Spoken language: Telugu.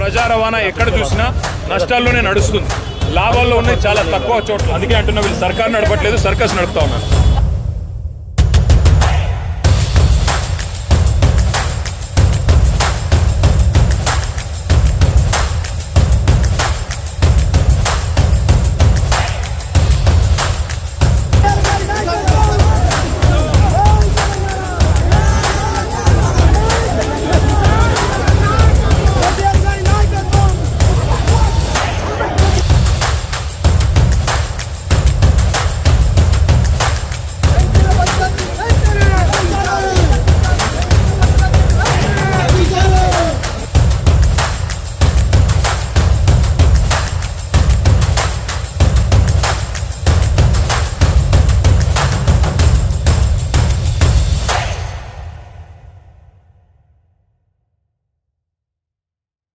ప్రజా రవాణా ఎక్కడ చూసినా నష్టాల్లోనే నడుస్తుంది. లాభాల్లో ఉన్నాయి చాలా తక్కువ చోట్ల. అందుకే అంటున్నా వీళ్ళు సర్కార్ నడపట్లేదు సర్కస్ నడుపుతా ఉన్నారు.